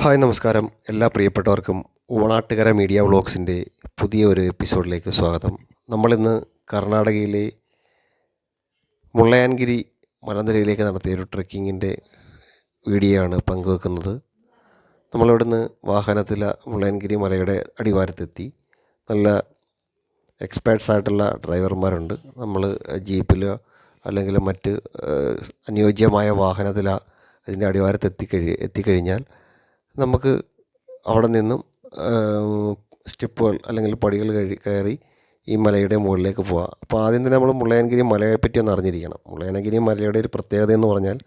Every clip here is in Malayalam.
ഹായ് നമസ്കാരം. എല്ലാ പ്രിയപ്പെട്ടവർക്കും ഓണാട്ടുകര മീഡിയ വ്ളോഗ്സിന്റെ പുതിയ ഒരു എപ്പിസോഡിലേക്ക് സ്വാഗതം. നമ്മളിന്ന് കർണാടകയിലെ മുള്ളയാൻഗിരി മലനിരയിലേക്ക് നടത്തിയ ഒരു ട്രെക്കിങ്ങിന്റെ വീഡിയോ ആണ് പങ്കുവെക്കുന്നത്. നമ്മളിവിടുന്ന് വാഹനത്തിൽ മുള്ളയാൻഗിരി മലയുടെ അടിവാരത്തെത്തി. നല്ല എക്സ്പേർട്സ് ആയിട്ടുള്ള ഡ്രൈവർമാരുണ്ട്. നമ്മൾ ജീപ്പിലോ അല്ലെങ്കിൽ മറ്റ് അനുയോജ്യമായ വാഹനത്തിലാണ് അതിന്റെ അടിവാരത്ത് എത്തിക്കഴി എത്തിക്കഴിഞ്ഞാൽ നമുക്ക് അവിടെ നിന്നും സ്റ്റെപ്പുകൾ അല്ലെങ്കിൽ പടികൾ കഴി കയറി ഈ മലയുടെ മുകളിലേക്ക് പോവാം. അപ്പോൾ ആദ്യം തന്നെ നമ്മൾ മുള്ളയനഗിരി മലയെ പറ്റി ഒന്ന് അറിഞ്ഞിരിക്കണം. മുള്ളയനഗിരി മലയുടെ ഒരു പ്രത്യേകത എന്ന് പറഞ്ഞാൽ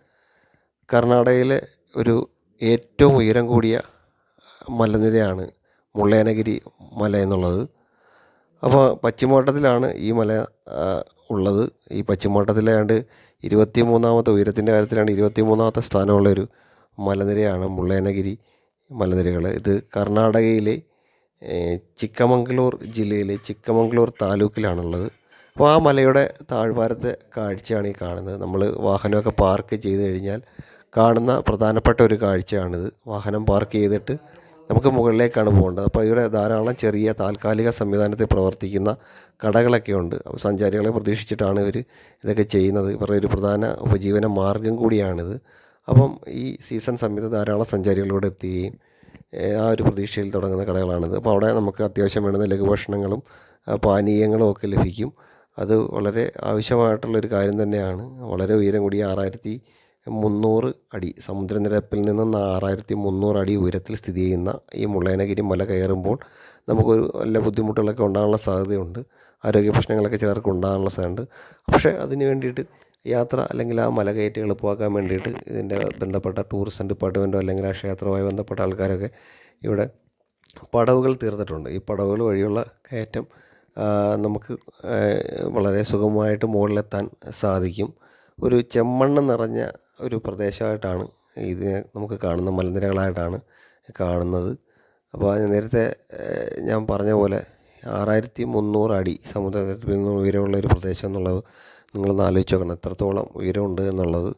കർണാടകയിലെ ഒരു ഏറ്റവും ഉയരം കൂടിയ മലനിരയാണ് മുള്ളയനഗിരി മല എന്നുള്ളത്. അപ്പോൾ പശ്ചിമഘട്ടത്തിലാണ് ഈ മല ഉള്ളത്. ഈ പശ്ചിമഘട്ടത്തിലെ ഏതാണ്ട് ഇരുപത്തി മൂന്നാമത്തെ ഉയരത്തിന്റെ കാര്യത്തിലാണ് ഇരുപത്തി മൂന്നാമത്തെ സ്ഥാനമുള്ള ഒരു മലനിരയാണ് മുള്ളയനഗിരി മലനിരകൾ. ഇത് കർണാടകയിലെ ചിക്കമംഗ്ലൂർ ജില്ലയിലെ ചിക്കമംഗളൂർ താലൂക്കിലാണുള്ളത്. അപ്പോൾ ആ മലയുടെ താഴ്വാരത്തെ കാഴ്ചയാണ് ഈ കാണുന്നത്. നമ്മൾ വാഹനമൊക്കെ പാർക്ക് ചെയ്ത് കഴിഞ്ഞാൽ കാണുന്ന പ്രധാനപ്പെട്ട ഒരു കാഴ്ചയാണിത്. വാഹനം പാർക്ക് ചെയ്തിട്ട് നമുക്ക് മുകളിലേക്കാണ് പോകേണ്ടത്. അപ്പോൾ ഇവിടെ ധാരാളം ചെറിയ താൽക്കാലിക സംവിധാനത്തിൽ പ്രവർത്തിക്കുന്ന കടകളൊക്കെ ഉണ്ട്. അപ്പോൾ സഞ്ചാരികളെ പ്രതീക്ഷിച്ചിട്ടാണ് ഇവർ ഇതൊക്കെ ചെയ്യുന്നത്. ഇവരുടെ ഒരു പ്രധാന ഉപജീവന മാർഗം കൂടിയാണിത്. അപ്പം ഈ സീസൺ സമയത്ത് ധാരാളം സഞ്ചാരികളിവിടെ എത്തുകയും ആ ഒരു പ്രതീക്ഷയിൽ തുടങ്ങുന്ന കടകളാണിത്. അപ്പോൾ അവിടെ നമുക്ക് അത്യാവശ്യം വേണ്ടുന്ന ലഘുഭക്ഷണങ്ങളും പാനീയങ്ങളും ഒക്കെ ലഭിക്കും. അത് വളരെ ആവശ്യമായിട്ടുള്ളൊരു കാര്യം തന്നെയാണ്. വളരെ ഉയരം കൂടി ആറായിരത്തി മുന്നൂറ് അടി സമുദ്രനിരപ്പിൽ നിന്നും ആറായിരത്തി മുന്നൂറ് അടി ഉയരത്തിൽ സ്ഥിതി ചെയ്യുന്ന ഈ മുള്ളയനഗിരി മല കയറുമ്പോൾ നമുക്കൊരു നല്ല ബുദ്ധിമുട്ടുകളൊക്കെ ഉണ്ടാകാനുള്ള സാധ്യതയുണ്ട്. ആരോഗ്യ പ്രശ്നങ്ങളൊക്കെ ചിലർക്ക് ഉണ്ടാകാനുള്ള സാധ്യതയുണ്ട്. പക്ഷേ അതിന് വേണ്ടിയിട്ട് യാത്ര അല്ലെങ്കിൽ ആ മല കയറ്റി എളുപ്പമാക്കാൻ വേണ്ടിയിട്ട് ഇതിന്റെ ബന്ധപ്പെട്ട ടൂറിസം ഡിപ്പാർട്ട്മെന്റോ അല്ലെങ്കിൽ ആ ക്ഷേത്രവുമായി ബന്ധപ്പെട്ട ആൾക്കാരൊക്കെ ഇവിടെ പടവുകൾ തീർത്തിട്ടുണ്ട്. ഈ പടവുകൾ വഴിയുള്ള കയറ്റം നമുക്ക് വളരെ സുഖമായിട്ട് മുകളിലെത്താൻ സാധിക്കും. ഒരു ചെമ്മണ്ണ് നിറഞ്ഞ ഒരു പ്രദേശമായിട്ടാണ് ഇതിനെ നമുക്ക് കാണുന്ന മലനിരകളായിട്ടാണ് കാണുന്നത്. അപ്പോൾ നേരത്തെ ഞാൻ പറഞ്ഞ പോലെ ആറായിരത്തി മുന്നൂറ് അടി സമുദ്രത്തിൽ നിന്ന് ഉയരമുള്ള ഒരു പ്രദേശം എന്നുള്ളത് നിങ്ങളൊന്ന് ആലോചിച്ച് നോക്കണം. എത്രത്തോളം ഉയരമുണ്ട് എന്നുള്ളത്.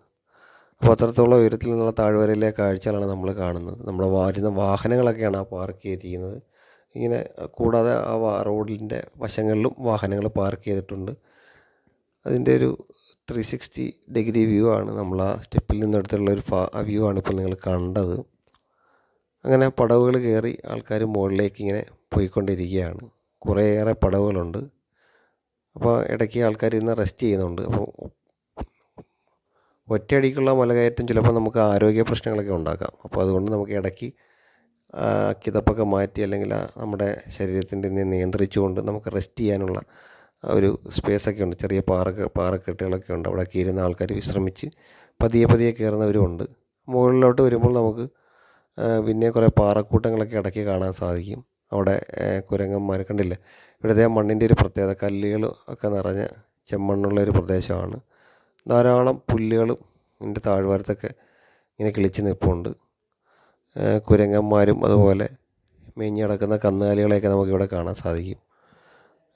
അപ്പോൾ അത്രത്തോളം ഉയരത്തിൽ നിന്നുള്ള താഴ്വരയിലെ കാഴ്ചകളാണ് നമ്മൾ കാണുന്നത്. നമ്മൾ വരുന്ന വാഹനങ്ങളൊക്കെയാണ് ആ പാർക്ക് ചെയ്തിരിക്കുന്നത്. ഇങ്ങനെ കൂടാതെ ആ റോഡിന്റെ വശങ്ങളിലും വാഹനങ്ങൾ പാർക്ക് ചെയ്തിട്ടുണ്ട്. അതിന്റെ ഒരു ത്രീ സിക്സ്റ്റി ഡിഗ്രി വ്യൂ ആണ് നമ്മൾ ആ സ്റ്റെപ്പിൽ നിന്നെടുത്തുള്ള ഒരു ഫാ വ്യൂ ആണ് ഇപ്പോൾ നിങ്ങൾ കണ്ടത്. അങ്ങനെ പടവുകൾ കയറി ആൾക്കാർ മുകളിലേക്ക് ഇങ്ങനെ പോയിക്കൊണ്ടിരിക്കുകയാണ്. കുറേയേറെ പടവുകളുണ്ട്. അപ്പോൾ ഇടയ്ക്ക് ആൾക്കാർ ഇന്ന് റെസ്റ്റ് ചെയ്യുന്നുണ്ട്. അപ്പോൾ ഒറ്റയടിക്കുള്ള മലകയറ്റം ചിലപ്പോൾ നമുക്ക് ആരോഗ്യ പ്രശ്നങ്ങളൊക്കെ ഉണ്ടാക്കാം. അപ്പോൾ അതുകൊണ്ട് നമുക്ക് ഇടയ്ക്ക് കിതപ്പൊക്കെ മാറ്റി അല്ലെങ്കിൽ നമ്മുടെ ശരീരത്തിന്റെ നിയന്ത്രിച്ചുകൊണ്ട് നമുക്ക് റെസ്റ്റ് ചെയ്യാനുള്ള ഒരു സ്പേസൊക്കെ ഉണ്ട്. ചെറിയ പാറ പാറക്കെട്ടുകളൊക്കെ ഉണ്ട്. അവിടെയൊക്കെ ഇരുന്ന ആൾക്കാർ വിശ്രമിച്ച് പതിയെ പതിയെ കയറുന്നവരുമുണ്ട് മുകളിലോട്ട് വരുമ്പോൾ നമുക്ക് പിന്നെ കുറേ പാറക്കൂട്ടങ്ങളൊക്കെ ഇടയ്ക്ക് കാണാൻ സാധിക്കും. അവിടെ കുരങ്ങന്മാരെ കണ്ടില്ലേ? ഇവിടുത്തെ മണ്ണിന്റെ ഒരു പ്രത്യേകത കല്ലുകൾ ഒക്കെ നിറഞ്ഞ ചെമ്മണ്ണുള്ള ഒരു പ്രദേശമാണ്. ധാരാളം പുല്ലുകളും ഇതിന്റെ താഴ്വാരത്തൊക്കെ ഇങ്ങനെ കിളിച്ച് നിൽപ്പുണ്ട്. കുരങ്ങന്മാരും അതുപോലെ മേഞ്ഞ് കിടക്കുന്ന കന്നുകാലികളെയൊക്കെ നമുക്കിവിടെ കാണാൻ സാധിക്കും.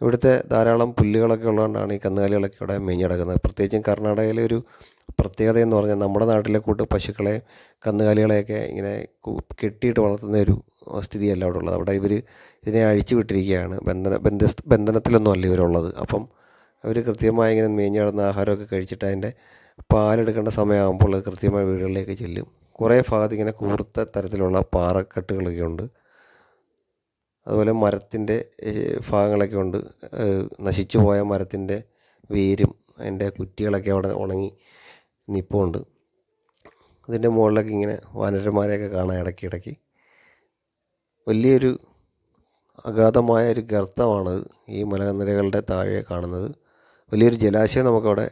ഇവിടുത്തെ ധാരാളം പുല്ലുകളൊക്കെ ഉള്ളതുകൊണ്ടാണ് ഈ കന്നുകാലികളൊക്കെ ഇവിടെ മേഞ്ഞ് കിടക്കുന്നത്. പ്രത്യേകിച്ചും കർണാടകയിലെ ഒരു പ്രത്യേകത എന്ന് പറഞ്ഞാൽ നമ്മുടെ നാട്ടിലെ കൂട്ട് പശുക്കളെ കന്നുകാലികളെയൊക്കെ ഇങ്ങനെ കെട്ടിയിട്ട് വളർത്തുന്ന ഒരു സ്ഥിതിയല്ല അവിടെ ഉള്ളത്. അവിടെ ഇവർ ഇതിനെ അഴിച്ചു വിട്ടിരിക്കുകയാണ്. ബന്ധന ബന്ധ ബന്ധനത്തിലൊന്നും അല്ല ഇവരുള്ളത്. അപ്പം അവർ കൃത്യമായി ഇങ്ങനെ മേഞ്ഞ് നടന്ന ആഹാരമൊക്കെ കഴിച്ചിട്ട് അതിന്റെ പാലെടുക്കേണ്ട സമയമാകുമ്പോൾ അത് കൃത്യമായി വീടുകളിലേക്ക് ചെല്ലും. കുറേ ഭാഗത്ത് ഇങ്ങനെ കൂർത്ത തരത്തിലുള്ള പാറക്കെട്ടുകളൊക്കെ ഉണ്ട്. അതുപോലെ മരത്തിന്റെ ഭാഗങ്ങളൊക്കെ ഉണ്ട്. നശിച്ചു പോയ മരത്തിന്റെ വേരും അതിന്റെ കുറ്റികളൊക്കെ അവിടെ ഉണങ്ങി നിൽപ്പുണ്ട് അതിന്റെ മുകളിലൊക്കെ ഇങ്ങനെ വാനരന്മാരെയൊക്കെ കാണാം ഇടയ്ക്ക് വലിയൊരു അഗാധമായ ഒരു ഗർത്തമാണത് ഈ മലനിരകളുടെ താഴെ കാണുന്നത്. വലിയൊരു ജലാശയം നമുക്കവിടെ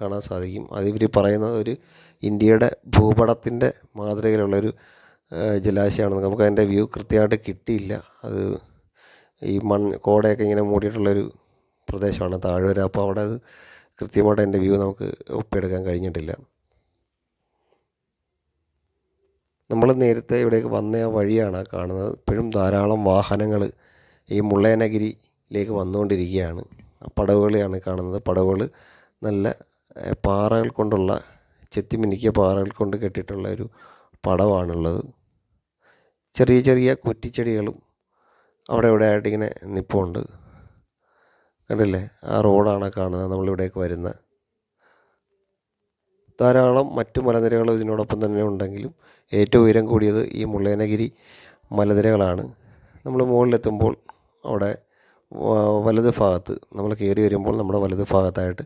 കാണാൻ സാധിക്കും. അതിവർ പറയുന്നത് ഒരു ഇന്ത്യയുടെ ഭൂപടത്തിന്റെ മാതൃകയിലുള്ളൊരു ജലാശയമാണ് നമുക്ക് അതിന്റെ വ്യൂ കൃത്യമായിട്ട് കിട്ടിയില്ല. അത് ഈ മൺ കോടയൊക്കെ ഇങ്ങനെ മൂടിയിട്ടുള്ളൊരു പ്രദേശമാണ്. താഴ്വര അപ്പോൾ അവിടെ അത് കൃത്യമായിട്ട് അതിന്റെ വ്യൂ നമുക്ക് ഒപ്പിയെടുക്കാൻ കഴിഞ്ഞിട്ടില്ല. നമ്മൾ നേരത്തെ ഇവിടേക്ക് വന്ന വഴിയാണ് കാണുന്നത്. ഇപ്പോഴും ധാരാളം വാഹനങ്ങൾ ഈ മുള്ളയനഗിരിയിലേക്ക് വന്നുകൊണ്ടിരിക്കുകയാണ്. പടവുകളെയാണ് കാണുന്നത്. പടവുകൾ നല്ല പാറകൾ കൊണ്ടുള്ള ചെത്തിമിനിക്കിയ പാറകൾ കൊണ്ട് കെട്ടിയിട്ടുള്ള ഒരു പടവാണുള്ളത്. ചെറിയ ചെറിയ കുറ്റിച്ചെടികളും അവിടെ ഇവിടെ ആയിട്ട് ഇങ്ങനെ നിൽപ്പുണ്ട് കണ്ടില്ലേ? ആ റോഡാണ് കാണുന്നത്. നമ്മളിവിടേക്ക് വരുന്ന ധാരാളം മറ്റു മലനിരകൾ ഇതിനോടൊപ്പം തന്നെ ഉണ്ടെങ്കിലും ഏറ്റവും ഉയരം കൂടിയത് ഈ മുള്ളയനഗിരി മലനിരകളാണ്. നമ്മൾ മുകളിലെത്തുമ്പോൾ അവിടെ വലത് ഭാഗത്ത് നമ്മൾ കയറി വരുമ്പോൾ നമ്മുടെ വലത് ഭാഗത്തായിട്ട്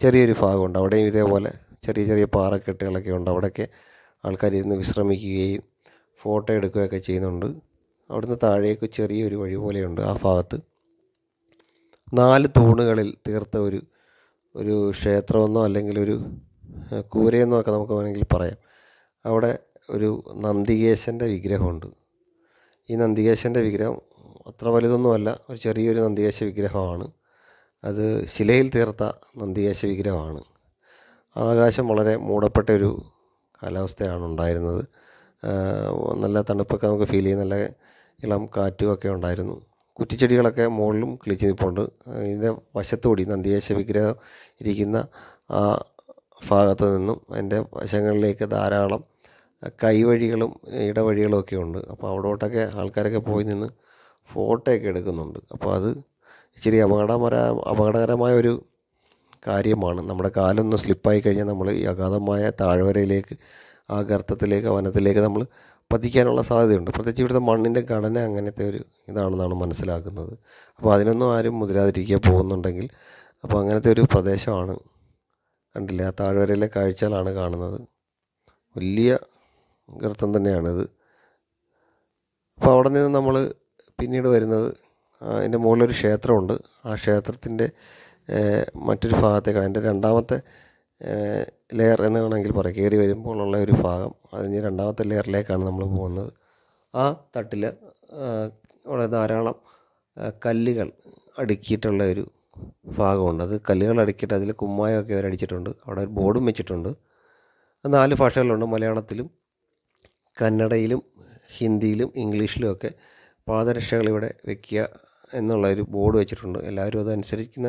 ചെറിയൊരു ഭാഗമുണ്ട്. അവിടെയും ഇതേപോലെ ചെറിയ ചെറിയ പാറക്കെട്ടുകളൊക്കെ ഉണ്ട്. അവിടെയൊക്കെ ആൾക്കാർ ഇരുന്ന് വിശ്രമിക്കുകയും ഫോട്ടോ എടുക്കുകയൊക്കെ ചെയ്യുന്നുണ്ട്. അവിടുന്ന് താഴേക്ക് ചെറിയൊരു വഴി പോലെയുണ്ട് ആ ഭാഗത്ത്. നാല് തൂണുകളിൽ തീർത്ത ഒരു ഒരു ക്ഷേത്രമെന്നോ അല്ലെങ്കിൽ ഒരു കൂരയെന്നോ ഒക്കെ നമുക്ക് വേണമെങ്കിൽ പറയാം. അവിടെ ഒരു നന്ദികേശന്റെ വിഗ്രഹമുണ്ട്. ഈ നന്ദികേശന്റെ വിഗ്രഹം അത്ര വലുതൊന്നുമല്ല ഒരു ചെറിയൊരു നന്ദികേശ വിഗ്രഹമാണ്. അത് ശിലയിൽ തീർത്ത നന്ദികേശ വിഗ്രഹമാണ്. ആകാശം വളരെ മൂടപ്പെട്ട ഒരു കാലാവസ്ഥയാണ് ഉണ്ടായിരുന്നത്. നല്ല തണുപ്പൊക്കെ നമുക്ക് ഫീൽ ചെയ്യും നല്ല ഇളം കാറ്റുമൊക്കെ ഉണ്ടായിരുന്നു. കുറ്റിച്ചെടികളൊക്കെ മുകളിലും കിളിച്ച് നിൽപ്പുണ്ട് ഇതിന്റെ വശത്തുകൂടി നന്ദികേശ വിഗ്രഹം ഇരിക്കുന്ന ആ ഭാഗത്ത് നിന്നും അതിന്റെ വശങ്ങളിലേക്ക് ധാരാളം കൈവഴികളും ഇടവഴികളും ഒക്കെ ഉണ്ട്. അപ്പോൾ അവിടോട്ടൊക്കെ ആൾക്കാരൊക്കെ പോയി നിന്ന് ഫോട്ടോയൊക്കെ എടുക്കുന്നുണ്ട്. അപ്പോൾ അത് ഇച്ചിരി അപകടമര അപകടകരമായ ഒരു കാര്യമാണ്. നമ്മുടെ കാലൊന്ന് സ്ലിപ്പായി കഴിഞ്ഞാൽ നമ്മൾ ഈ അഗാധമായ താഴ്വരയിലേക്ക് ആ ഗർത്തത്തിലേക്ക് വനത്തിലേക്ക് നമ്മൾ പതിക്കാനുള്ള സാധ്യതയുണ്ട്. പ്രത്യേകിച്ച് ഇവിടുത്തെ മണ്ണിന്റെ ഘടന അങ്ങനത്തെ ഒരു ഇതാണെന്നാണ് മനസ്സിലാക്കുന്നത്. അപ്പോൾ അതിനൊന്നും ആരും മുതിരാതിരിക്കുക പോകുന്നുണ്ടെങ്കിൽ അപ്പോൾ അങ്ങനത്തെ ഒരു പ്രദേശമാണ് കണ്ടില്ലേ? ആ താഴ്വരയിലെ കാഴ്ചകളാണ് കാണുന്നത്. വലിയ ഗർത്തം തന്നെയാണിത്. അപ്പോൾ അവിടെ നിന്ന് നമ്മൾ പിന്നീട് വരുന്നത് അതിന്റെ മുകളിലൊരു ക്ഷേത്രമുണ്ട്. ആ ക്ഷേത്രത്തിന്റെ മറ്റൊരു ഭാഗത്തേക്കാണ്. അതിന്റെ രണ്ടാമത്തെ ലെയർ എന്ന് വേണമെങ്കിൽ പറയാം. കയറി വരുമ്പോഴുള്ള ഒരു ഭാഗം അതിന് രണ്ടാമത്തെ ലെയറിലേക്കാണ് നമ്മൾ പോകുന്നത്. ആ തട്ടിൽ അവിടെ ധാരാളം കല്ലുകൾ അടുക്കിയിട്ടുള്ള ഒരു ഭാഗമുണ്ട്. അത് കല്ലുകൾ അടുക്കിയിട്ട് അതിൽ കുമ്മായമൊക്കെ അവർ അടിച്ചിട്ടുണ്ട് അവിടെ ഒരു ബോർഡും വെച്ചിട്ടുണ്ട്. നാല് ഭാഷകളിലുണ്ട് മലയാളത്തിലും കന്നഡയിലും ഹിന്ദിയിലും ഇംഗ്ലീഷിലും ഒക്കെ പാദരക്ഷകൾ ഇവിടെ വെക്കുക എന്നുള്ള ഒരു ബോർഡ് വെച്ചിട്ടുണ്ട്. എല്ലാവരും അതനുസരിക്കുന്ന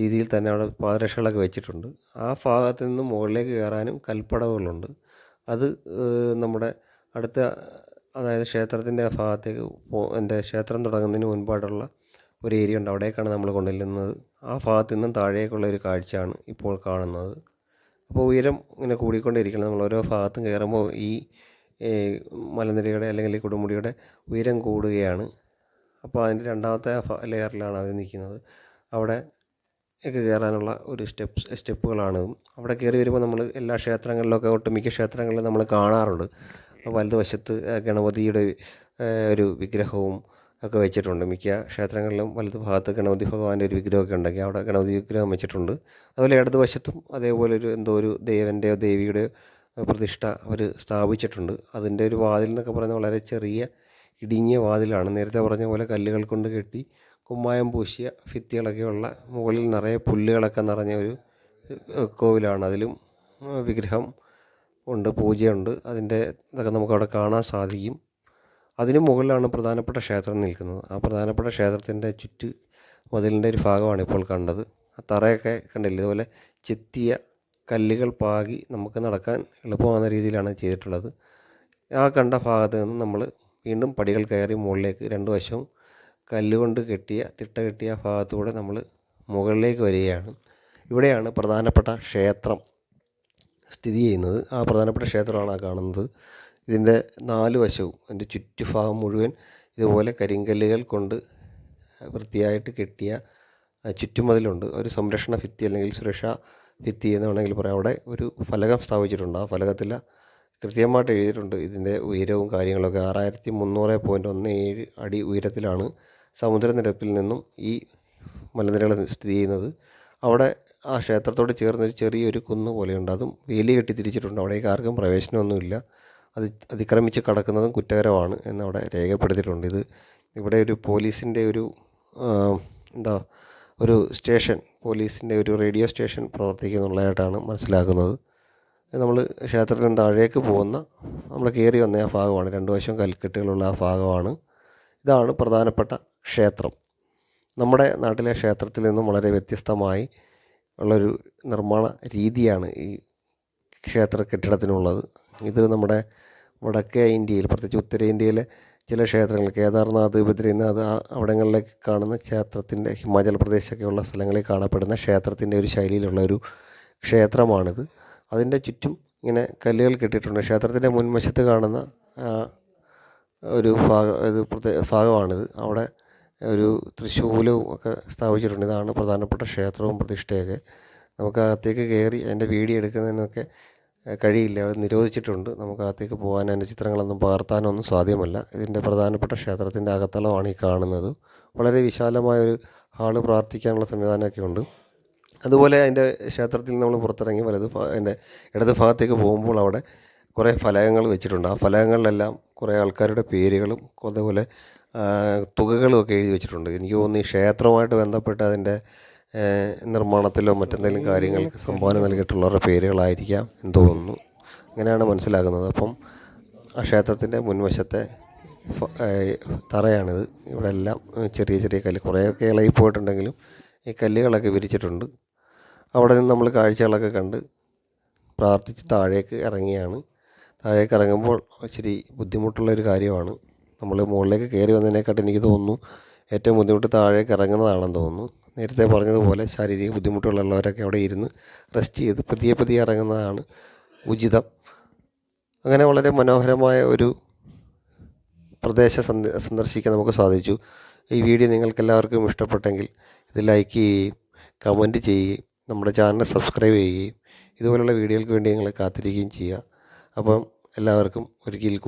രീതിയിൽ തന്നെ അവിടെ പാദരക്ഷകളൊക്കെ വെച്ചിട്ടുണ്ട്. ആ ഭാഗത്ത് നിന്ന് മുകളിലേക്ക് കയറാനും കൽപ്പടവുകളുണ്ട്. അത് നമ്മുടെ അടുത്ത അതായത് ക്ഷേത്രത്തിന്റെ ആ ഭാഗത്തേക്ക് പോ എന്റെ ക്ഷേത്രം തുടങ്ങുന്നതിന് മുൻപായിട്ടുള്ള ഒരു ഏരിയ ഉണ്ട്. അവിടേക്കാണ് നമ്മൾ കൊണ്ടുചെല്ലുന്നത് ആ ഭാഗത്തു നിന്നും താഴേക്കുള്ള ഒരു കാഴ്ചയാണ് ഇപ്പോൾ കാണുന്നത്. അപ്പോൾ ഉയരം ഇങ്ങനെ കൂടിക്കൊണ്ടിരിക്കണം നമ്മൾ ഓരോ ഭാഗത്തും കയറുമ്പോൾ ഈ മലനിരയുടെ അല്ലെങ്കിൽ കൊടുമുടിയുടെ ഉയരം കൂടുകയാണ്. അപ്പോൾ അതിന്റെ രണ്ടാമത്തെ ലെയറിലാണ് അവർ നിൽക്കുന്നത്. അവിടെ ഒക്കെ കയറാനുള്ള ഒരു സ്റ്റെപ്സ് സ്റ്റെപ്പുകളാണ്. അവിടെ കയറി വരുമ്പോൾ നമ്മൾ എല്ലാ ക്ഷേത്രങ്ങളിലൊക്കെ ഒട്ടുമിക്ക ക്ഷേത്രങ്ങളിലും നമ്മൾ കാണാറുണ്ട്. വലതുവശത്ത് ഗണപതിയുടെ ഒരു വിഗ്രഹവും ഒക്കെ വെച്ചിട്ടുണ്ട്. മിക്ക ക്ഷേത്രങ്ങളിലും വലത് ഭാഗത്ത് ഗണപതി ഭഗവാന്റെ ഒരു വിഗ്രഹമൊക്കെ ഉണ്ടെങ്കിൽ അവിടെ ഗണപതി വിഗ്രഹം വെച്ചിട്ടുണ്ട്. അതുപോലെ ഇടതുവശത്തും അതേപോലെ ഒരു എന്തോ ഒരു ദേവന്റെയോ ദേവിയുടെയോ പ്രതിഷ്ഠ അവർ സ്ഥാപിച്ചിട്ടുണ്ട്. അതിന്റെ ഒരു വാതിൽ എന്നൊക്കെ പറയുന്നത് വളരെ ചെറിയ ഇടുങ്ങിയ വാതിലാണ്. നേരത്തെ പറഞ്ഞ പോലെ കല്ലുകൾ കൊണ്ട് കെട്ടി കുമ്മായം പൂശിയ ഭിത്തികളൊക്കെയുള്ള മുകളിൽ നിറയെ പുല്ലുകളൊക്കെ നിറഞ്ഞ ഒരു കോവിലാണ്. അതിലും വിഗ്രഹം ഉണ്ട് പൂജയുണ്ട്. അതിന്റെ ഇതൊക്കെ നമുക്കവിടെ കാണാൻ സാധിക്കും. അതിനു മുകളിലാണ് പ്രധാനപ്പെട്ട ക്ഷേത്രം നിൽക്കുന്നത്. ആ പ്രധാനപ്പെട്ട ക്ഷേത്രത്തിന്റെ ചുറ്റ് മതിലിന്റെ ഒരു ഭാഗമാണ് ഇപ്പോൾ കണ്ടത്. ആ തറയൊക്കെ കണ്ടില്ല? ഇതുപോലെ ചെത്തിയ കല്ലുകൾ പാകി നമുക്ക് നടക്കാൻ എളുപ്പമാകുന്ന രീതിയിലാണ് ചെയ്തിട്ടുള്ളത്. ആ കണ്ട ഭാഗത്ത് നിന്ന് നമ്മൾ വീണ്ടും പടികൾ കയറി മുകളിലേക്ക് രണ്ട് വശവും കല്ലുകൊണ്ട് കെട്ടിയ തിട്ട കെട്ടിയ ഭാഗത്തൂടെ നമ്മൾ മുകളിലേക്ക് വരികയാണ്. ഇവിടെയാണ് പ്രധാനപ്പെട്ട ക്ഷേത്രം സ്ഥിതി ചെയ്യുന്നത്. ആ പ്രധാനപ്പെട്ട ക്ഷേത്രമാണ് ആ കാണുന്നത്. ഇതിന്റെ നാല് വശവും അതിന്റെ ചുറ്റുഭാഗം മുഴുവൻ ഇതുപോലെ കരിങ്കല്ലുകൾ കൊണ്ട് വൃത്തിയായിട്ട് കെട്ടിയ ചുറ്റുമതിലുണ്ട്. ഒരു സംരക്ഷണ ഭിത്തി അല്ലെങ്കിൽ സുരക്ഷാ ഭിത്തി എന്ന് വേണമെങ്കിൽ പറയാം. അവിടെ ഒരു ഫലകം സ്ഥാപിച്ചിട്ടുണ്ട്. ആ ഫലകത്തിൽ കൃത്യമായിട്ട് എഴുതിയിട്ടുണ്ട് ഇതിന്റെ ഉയരവും കാര്യങ്ങളൊക്കെ. ആറായിരത്തി മുന്നൂറ് പോയിന്റ് ഒന്ന് ഏഴ് അടി ഉയരത്തിലാണ് സമുദ്രനിരപ്പിൽ നിന്നും ഈ മലനിരകൾ സ്ഥിതി ചെയ്യുന്നത് അവിടെ ആ ക്ഷേത്രത്തോട് ചേർന്നൊരു ചെറിയൊരു കുന്ന് പോലെയുണ്ട്. അതും വേലി കെട്ടി തിരിച്ചിട്ടുണ്ട് അവിടേക്ക് ആർക്കും പ്രവേശനമൊന്നുമില്ല. അത് അതിക്രമിച്ച് കടക്കുന്നതും കുറ്റകരമാണ് എന്നവിടെ രേഖപ്പെടുത്തിയിട്ടുണ്ട്. ഇത് ഇവിടെ ഒരു പോലീസിന്റെ ഒരു എന്താ ഒരു സ്റ്റേഷൻ പോലീസിന്റെ ഒരു റേഡിയോ സ്റ്റേഷൻ പ്രവർത്തിക്കുന്നുള്ളതായിട്ടാണ് മനസ്സിലാക്കുന്നത്. നമ്മൾ ക്ഷേത്രത്തിൽ നിന്ന് താഴേക്ക് പോകുന്ന നമ്മൾ കയറി വന്ന ആ ഭാഗമാണ്. രണ്ട് വശവും കൽക്കെട്ടുകളുള്ള ആ ഭാഗമാണ്. ഇതാണ് പ്രധാനപ്പെട്ട ക്ഷേത്രം. നമ്മുടെ നാട്ടിലെ ക്ഷേത്രത്തിൽ നിന്നും വളരെ വ്യത്യസ്തമായി ഉള്ളൊരു നിർമ്മാണ രീതിയാണ് ഈ ക്ഷേത്ര കെട്ടിടത്തിനുള്ളത്. ഇത് നമ്മുടെ വടക്കേ ഇന്ത്യയിൽ പ്രത്യേകിച്ച് ഉത്തരേന്ത്യയിലെ ചില ക്ഷേത്രങ്ങൾ കേദാർനാഥ് ബദ്രീനാഥ് അവിടങ്ങളിലേക്ക് കാണുന്ന ക്ഷേത്രത്തിന്റെ ഹിമാചൽ പ്രദേശൊക്കെയുള്ള സ്ഥലങ്ങളിൽ കാണപ്പെടുന്ന ക്ഷേത്രത്തിന്റെ ഒരു ശൈലിയിലുള്ള ഒരു ക്ഷേത്രമാണിത്. അതിന്റെ ചുറ്റും ഇങ്ങനെ കല്ലുകൾ കെട്ടിയിട്ടുണ്ട്. ക്ഷേത്രത്തിന്റെ മുൻവശത്ത് കാണുന്ന ഒരു ഭാഗം ഇത് പ്രത്യേക ഭാഗമാണിത്. അവിടെ ഒരു തൃശ്ശൂലവും ഒക്കെ സ്ഥാപിച്ചിട്ടുണ്ട്. ഇതാണ് പ്രധാനപ്പെട്ട ക്ഷേത്രവും പ്രതിഷ്ഠയൊക്കെ. നമുക്ക് അകത്തേക്ക് കയറി അതിന്റെ വീഡിയോ എടുക്കുന്നതിനൊക്കെ കഴിയില്ല. അത് നിരോധിച്ചിട്ടുണ്ട്. നമുക്ക് അകത്തേക്ക് പോകാൻ അതിന്റെ ചിത്രങ്ങളൊന്നും പകർത്താനൊന്നും സാധ്യമല്ല. ഇതിന്റെ പ്രധാനപ്പെട്ട ക്ഷേത്രത്തിന്റെ അകത്തളമാണ് ഈ കാണുന്നത്. വളരെ വിശാലമായൊരു ഹാൾ പ്രാർത്ഥിക്കാനുള്ള സംവിധാനമൊക്കെ ഉണ്ട്. അതുപോലെ അതിന്റെ ക്ഷേത്രത്തിൽ നമ്മൾ പുറത്തിറങ്ങി വലത് അതിന്റെ ഇടത് ഭാഗത്തേക്ക് പോകുമ്പോൾ അവിടെ കുറേ ഫലകങ്ങൾ വെച്ചിട്ടുണ്ട്. ആ ഫലകങ്ങളിലെല്ലാം കുറേ ആൾക്കാരുടെ പേരുകളും അതേപോലെ ആ, തുകകളും ഒക്കെ എഴുതി വെച്ചിട്ടുണ്ട്. എനിക്ക് തോന്നുന്നു ഈ ക്ഷേത്രവുമായിട്ട് ബന്ധപ്പെട്ട് അതിന്റെ നിർമ്മാണത്തിലോ മറ്റെന്തെങ്കിലും കാര്യങ്ങൾക്ക് സംഭാവന നൽകിയിട്ടുള്ളവരുടെ പേരുകളായിരിക്കാം എന്ന് തോന്നുന്നു. അങ്ങനെയാണ് മനസ്സിലാക്കുന്നത് അപ്പം ആ ക്ഷേത്രത്തിന്റെ മുൻവശത്തെ തറയാണിത്. ഇവിടെ എല്ലാം ചെറിയ ചെറിയ കല്ല് കുറേയൊക്കെ ഇളകി പോയിട്ടുണ്ടെങ്കിലും ഈ കല്ലുകളൊക്കെ വിരിച്ചിട്ടുണ്ട്. അവിടെ നിന്ന് നമ്മൾ കാഴ്ചകളൊക്കെ കണ്ട് പ്രാർത്ഥിച്ച് താഴേക്ക് ഇറങ്ങിയാണ്. താഴേക്ക് ഇറങ്ങുമ്പോൾ ഇച്ചിരി ബുദ്ധിമുട്ടുള്ള ഒരു കാര്യമാണ്. നമ്മൾ മുകളിലേക്ക് കയറി വന്നതിനെക്കാട്ട് എനിക്ക് തോന്നുന്നു ഏറ്റവും ബുദ്ധിമുട്ട് താഴേക്ക് ഇറങ്ങുന്നതാണെന്ന് തോന്നുന്നു. നേരത്തെ പറഞ്ഞതുപോലെ ശാരീരിക ബുദ്ധിമുട്ടുകളുള്ളവരൊക്കെ അവിടെ ഇരുന്ന് റെസ്റ്റ് ചെയ്ത് പതിയെ പതിയെ ഇറങ്ങുന്നതാണ് ഉചിതം. അങ്ങനെ വളരെ മനോഹരമായ ഒരു പ്രദേശം സന്ദ- സന്ദർശിക്കാൻ നമുക്ക് സാധിച്ചു. ഈ വീഡിയോ നിങ്ങൾക്കെല്ലാവർക്കും ഇഷ്ടപ്പെട്ടെങ്കിൽ ഇത് ലൈക്ക് ചെയ്യുകയും കമന്റ് ചെയ്യുകയും നമ്മുടെ ചാനൽ സബ്സ്ക്രൈബ് ചെയ്യുകയും ഇതുപോലുള്ള വീഡിയോകൾക്ക് വേണ്ടി നിങ്ങൾ കാത്തിരിക്കുകയും ചെയ്യുക. അപ്പം എല്ലാവർക്കും ഒരിക്കൽ കൂടി